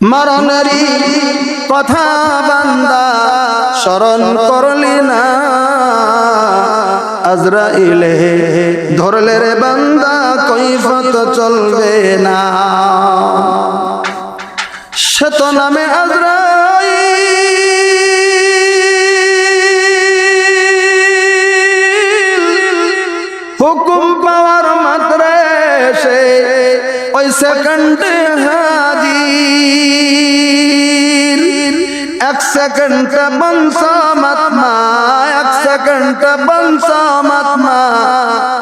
মরণেরই কথা বান্দা স্মরণ করলি না। আজরাইলে ধরলে রে বান্দা, কৈফত চলবে না। সে তো নামে আজরাইল। হুকুম পাওয়ার মাত্রে সে ওই সেকেন্ডে হাজির এক সেকেন্ড বংশামাত্মা এক সেকেন্ড বংশামাত্মা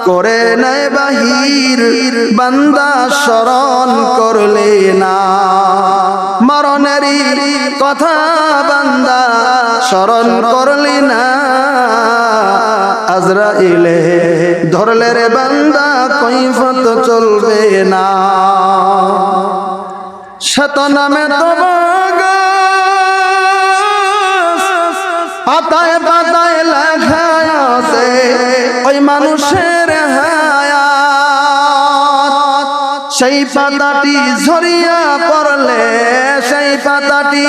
করে নাই বাহির, বান্দা স্মরণ করলে না। মরণেরই কথা বান্দা স্মরণ করলি না। আজরাইলে ধরলে রে বান্দা, কৈফত চলবে না। শত নামে তোমাগা মানুষের সেই পাতাটি ঝরিয়া পড়লে, সেই পাতাটি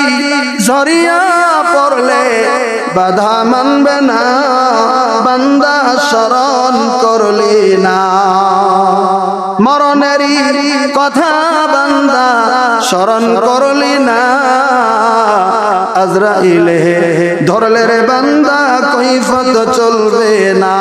ঝরিয়া পড়লে বাধা মানবে না, বান্দা স্মরণ করলি না। মরণেরই কথা বান্দা স্মরণ করলি না। আজরাইলে ধরলে রে বান্দা, কৈফত চলবে না।